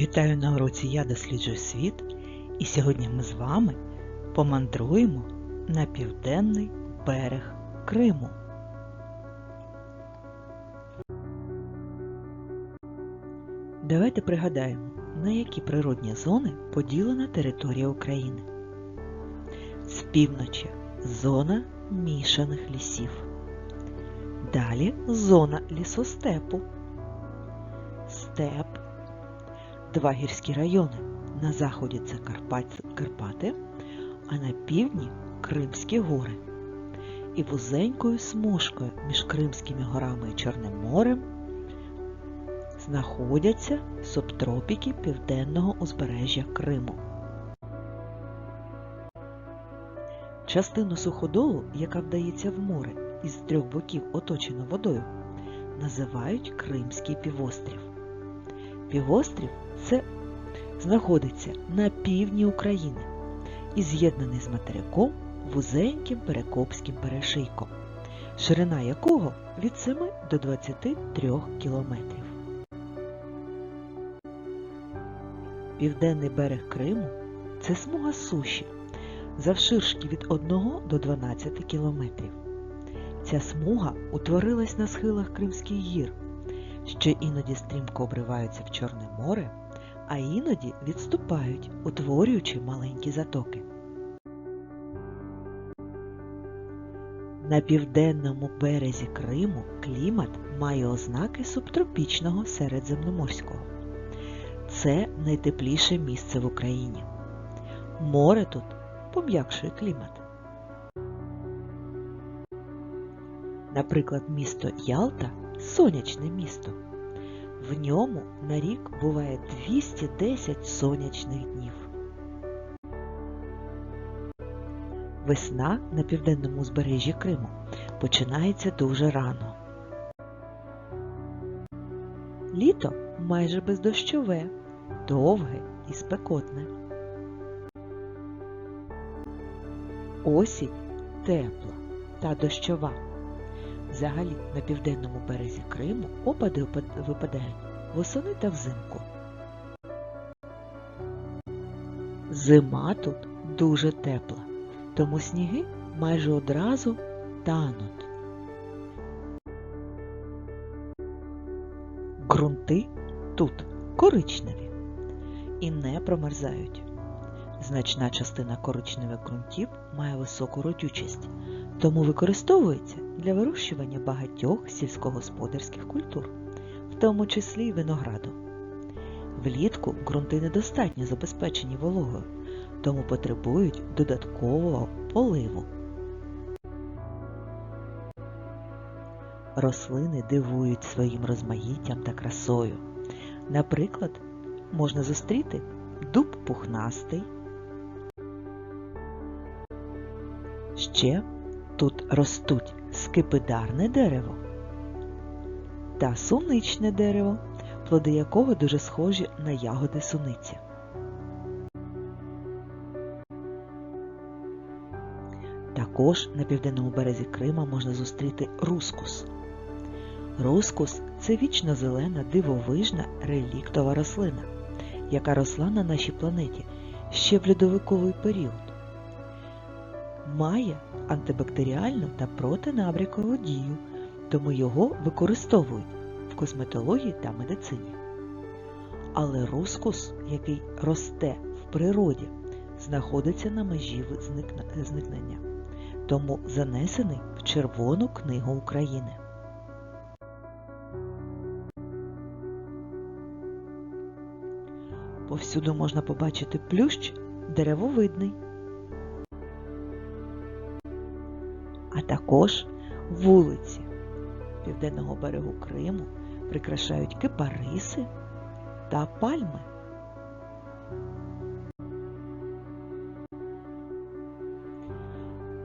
Вітаю на уроці Я досліджую світ, і сьогодні ми з вами помандруємо на південний берег Криму. Давайте пригадаємо, на які природні зони поділена територія України. З півночі зона мішаних лісів. Далі зона лісостепу. Степ два гірські райони. На заході це Карпати, а на півдні Кримські гори. І вузенькою смужкою між Кримськими горами і Чорним морем знаходяться субтропіки південного узбережжя Криму. Частину суходолу, яка вдається в море із трьох боків оточено водою, називають Кримський півострів. Півострів це знаходиться на півдні України і з'єднаний з материком вузеньким Перекопським перешийком, ширина якого від 7 до 23 кілометрів. Південний берег Криму це смуга суші, завширшки від 1 до 12 кілометрів. Ця смуга утворилась на схилах Кримських гір, що іноді стрімко обриваються в Чорне море, а іноді відступають, утворюючи маленькі затоки. На південному березі Криму клімат має ознаки субтропічного середземноморського. Це найтепліше місце в Україні. Море тут пом'якшує клімат. Наприклад, місто Ялта сонячне місто. В ньому на рік буває 210 сонячних днів. Весна на південному узбережжі Криму починається дуже рано. Літо майже бездощове, довге і спекотне. Осінь тепла та дощова. Взагалі на південному березі Криму опади випадають восени та взимку. Зима тут дуже тепла, тому сніги майже одразу тануть. Ґрунти тут коричневі і не промерзають. Значна частина коричневих ґрунтів має високу родючість, тому використовується для вирощування багатьох сільськогосподарських культур, в тому числі й винограду. Влітку ґрунти недостатньо забезпечені вологою, тому потребують додаткового поливу. Рослини дивують своїм розмаїттям та красою. Наприклад, можна зустріти дуб пухнастий. Ще тут ростуть скипидарне дерево та суничне дерево, плоди якого дуже схожі на ягоди суниці. Також на південному березі Крима можна зустріти рускус. Рускус це вічно зелена дивовижна реліктова рослина, яка росла на нашій планеті ще в льодовиковий період. Має антибактеріальну та протинабрякову дію, тому його використовують в косметології та медицині. Але рускус, який росте в природі, знаходиться на межі зникнення, тому занесений в Червону книгу України. Повсюду можна побачити плющ деревовидний. Також вулиці Південного берегу Криму прикрашають кипариси та пальми.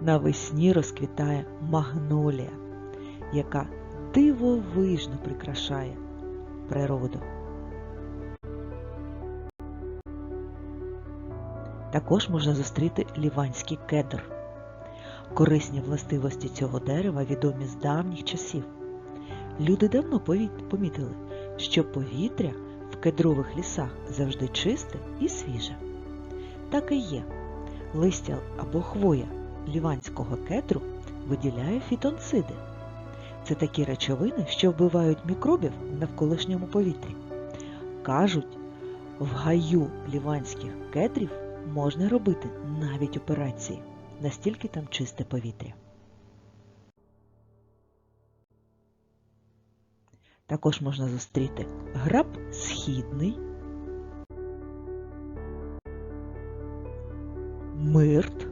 Навесні розквітає магнолія, яка дивовижно прикрашає природу. Також можна зустріти ліванський кедр. Корисні властивості цього дерева відомі з давніх часів. Люди давно помітили, що повітря в кедрових лісах завжди чисте і свіже. Так і є. Листя або хвоя ліванського кедру виділяє фітонциди. Це такі речовини, що вбивають мікробів в навколишньому повітрі. Кажуть, в гаю ліванських кедрів можна робити навіть операції, настільки там чисте повітря. Також можна зустріти граб східний, мирт,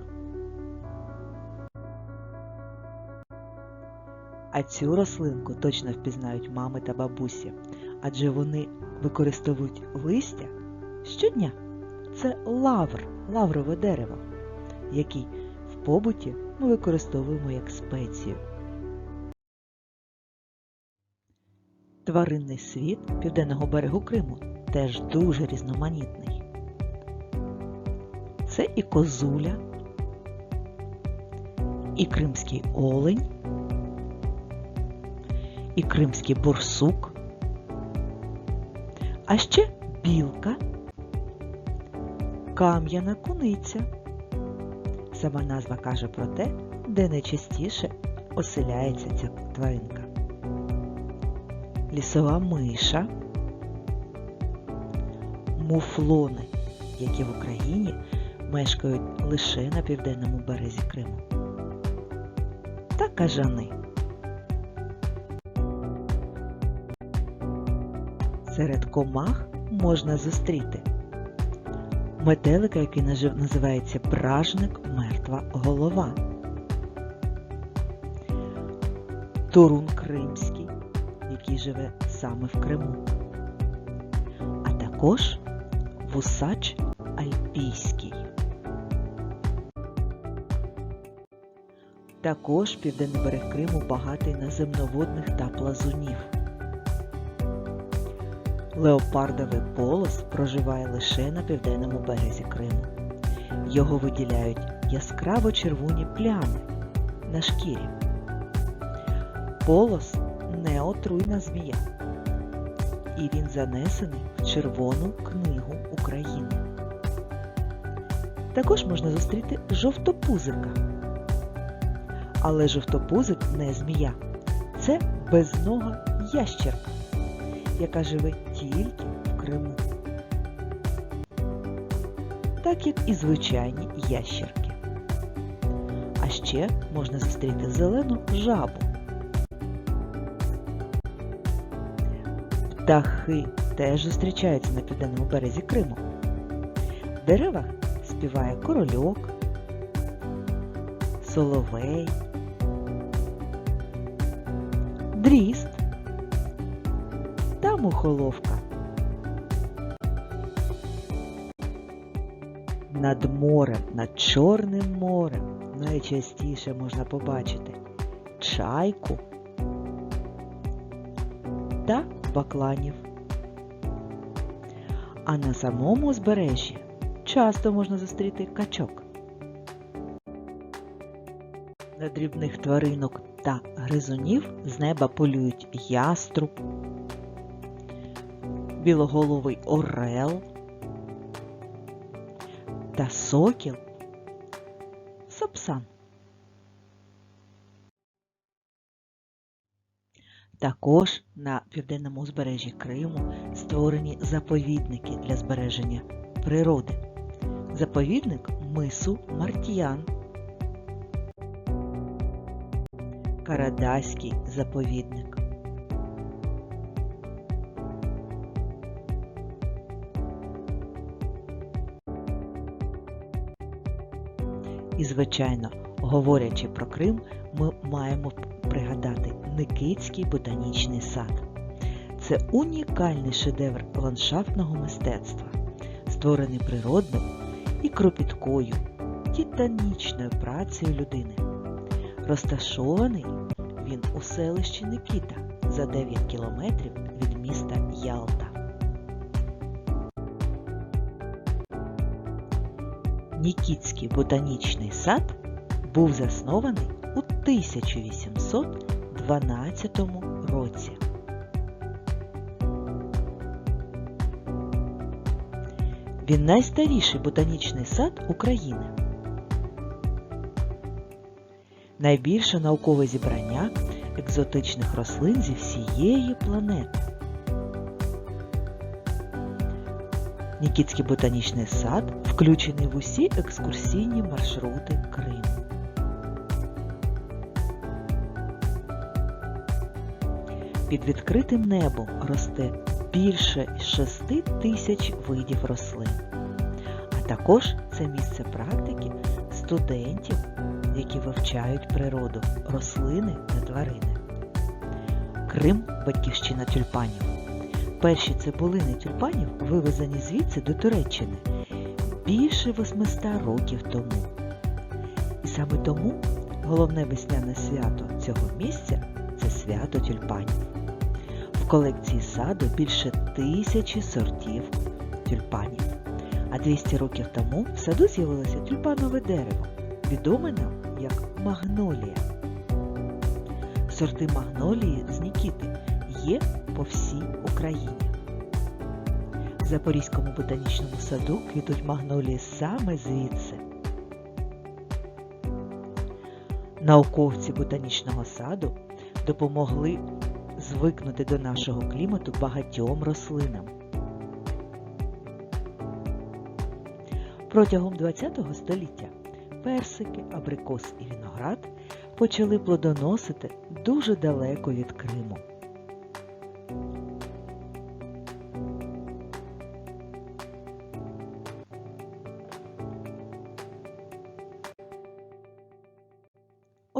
а цю рослинку точно впізнають мами та бабусі, адже вони використовують листя щодня. Це лавр, лаврове дерево, який побуті ми використовуємо як спецію. Тваринний світ південного берегу Криму теж дуже різноманітний. Це і козуля, і кримський олень, і кримський борсук, а ще білка, кам'яна куниця. Сама назва каже про те, де найчастіше оселяється ця тваринка. Лісова миша, муфлони, які в Україні мешкають лише на південному березі Криму, та кажани. Серед комах можна зустріти метелика, який називається бражник мертва голова, турун кримський, який живе саме в Криму, а також вусач альпійський. Також південний берег Криму багатий на земноводних та плазунів. Леопардовий полос проживає лише на південному березі Криму. Його виділяють яскраво червоні плями на шкірі. Полос не отруйна змія. І він занесений в Червону книгу України. Також можна зустріти жовтопузика. Але жовтопузик не змія. Це безнога ящерка, яка живе тільки в Криму. Так як і звичайні ящерки. А ще можна зустріти зелену жабу. Птахи теж зустрічаються на південному березі Криму. В деревах співає корольок, соловей, та. Над морем, над Чорним морем найчастіше можна побачити чайку та бакланів. А на самому узбережжі часто можна зустріти качок. На дрібних тваринок та гризунів з неба полюють яструб, білоголовий орел та сокіл сапсан. Також на південному узбережжі Криму створені заповідники для збереження природи. Заповідник мису Мартіян, Карадаський заповідник. І, звичайно, говорячи про Крим, ми маємо пригадати Никитський ботанічний сад. Це унікальний шедевр ландшафтного мистецтва, створений природним і кропіткою, титанічною працею людини. Розташований він у селищі Никита за 9 кілометрів від міста Нікітський ботанічний сад був заснований у 1812 році. Він найстаріший ботанічний сад України. Найбільше наукове зібрання екзотичних рослин зі всієї планети. Нікітський ботанічний сад включений в усі екскурсійні маршрути Криму. Під відкритим небом росте більше 6 тисяч видів рослин. А також це місце практики студентів, які вивчають природу, рослини та тварини. Крим батьківщина тюльпанів. Перші цибулини тюльпанів вивезені звідси до Туреччини більше 800 років тому. І саме тому головне весняне свято цього місця це свято тюльпанів. В колекції саду більше тисячі сортів тюльпанів. А 200 років тому в саду з'явилося тюльпанове дерево, відоме нам як магнолія. Сорти магнолії з Нікіти є по всій Україні. В Запорізькому ботанічному саду квітуть магнолії саме звідси. Науковці ботанічного саду допомогли звикнути до нашого клімату багатьом рослинам. Протягом ХХ століття персики, абрикос і виноград почали плодоносити дуже далеко від Криму.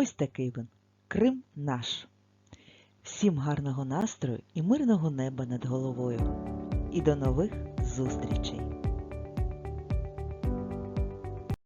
Ось такий він. Крим наш. Всім гарного настрою і мирного неба над головою. І до нових зустрічей!